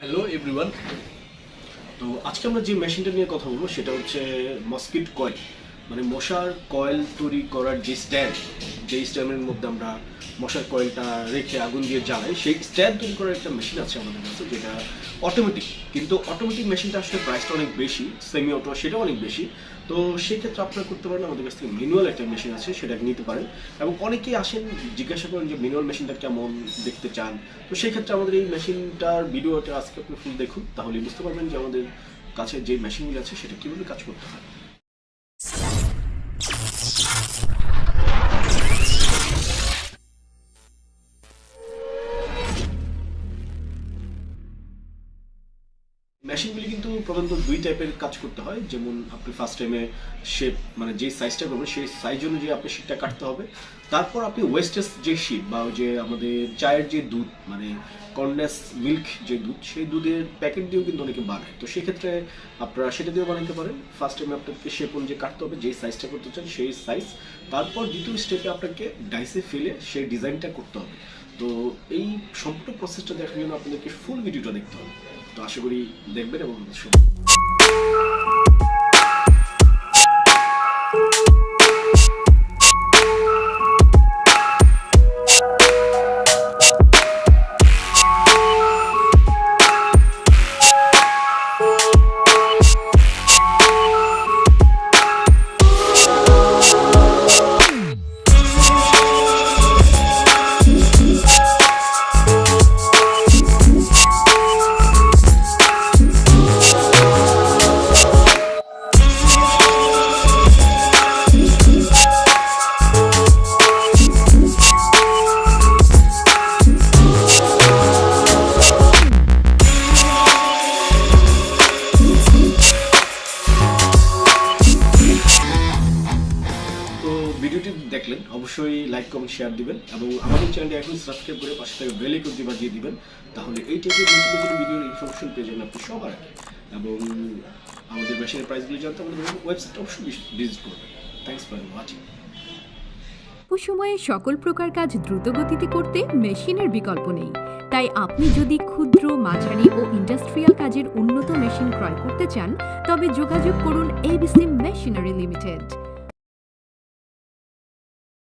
Hello everyone তো আজকে আমরা যে মেশিনটা নিয়ে কথা বলব, সেটা হচ্ছে মস্কিট কয়েল মানে মশার কয়েল তৈরি করার যে স্ট্যান্ড যে স্ট্যান্ডের মধ্যে আমরা মশার কয়েলটা রেখে আগুন দিয়ে জ্বালাই, সেই স্ট্যান্ড তৈরি করার একটা মেশিন আছে আমাদের কাছে, যেটা অটোমেটিক কিন্তু অটোমেটিক মেশিনটা আসলে প্রাইসটা অনেক বেশি সেমি অটো সেটাও অনেক বেশি। তো সেক্ষেত্রে আপনারা করতে পারেন, আমাদের কাছ থেকে ম্যানুয়াল একটা মেশিন আছে, সেটা নিতে পারেন। এবং অনেকেই আসেন, জিজ্ঞাসা করেন যে ম্যানুয়াল মেশিনটা কেমন দেখতে চান। তো সেই ক্ষেত্রে আমাদের এই মেশিনটার ভিডিওটা আজকে আপনি ফুল দেখুন তাহলে বুঝতে পারবেন যে আমাদের কাছে যে মেশিনগুলো আছে, সেটা কীভাবে কাজ করতে হয়। মেশিনগুলি কিন্তু প্রধানত দুই টাইপের কাজ করতে হয়। যেমন আপনি ফার্স্ট টাইমে শেপ মানে যে সাইজটা করবেন সেই সাইজ অনুযায়ী আপনি শীটটা কাটতে হবে। তারপর আপনি ওয়েস্টেজ যে শীট বা যে আমাদের চায়ের যে দুধ মানে কন্ডেন্স মিল্ক যে দুধ, সেই দুধের প্যাকেট দিয়েও কিন্তু অনেকে বানায়। তো সেক্ষেত্রে আপনারা সেটা দিয়েও বানাতে পারেন। ফার্স্ট টাইমে আপনাকে শেপ অনুযায়ী কাটতে হবে, যেই সাইজটা করতে চান, সেই সাইজ তারপর দ্বিতীয় স্টেপে আপনাকে ডাইসে ফেলে সেই ডিজাইনটা করতে হবে। তো এই সম্পূর্ণ প্রসেসটা দেখার জন্য আপনাদেরকে ফুল ভিডিওটা দেখতে হবে। তো আশা করি দেখবেন এবং দেখলেন, অবশ্যই লাইক কমেন্ট শেয়ার দিবেন এবং আমাদের চ্যানেলটি এখন সাবস্ক্রাইব করে পাশে থেকে বেল আইকনটি বাজিয়ে দিবেন, তাহলে এই টাইপের নতুন নতুন ভিডিওর ইনফরমেশন পেয়ে যাবেন আপনি সবার আগে এবং আমাদের মেশিনের প্রাইসগুলি জানতে আমাদের ওয়েবসাইট অবশ্যই ভিজিট করবেন। থ্যাংকস ফর ওয়াচিং সময়ে সকল প্রকার কাজ দ্রুত গতিতে করতে মেশিনের বিকল্প নেই। তাই আপনি যদি ক্ষুদ্র, মাঝারি ও ইন্ডাস্ট্রিয়াল কাজের উন্নত মেশিন ক্রয় করতে চান, তবে যোগাযোগ করুন এবিসি মেশিনারি লিমিটেড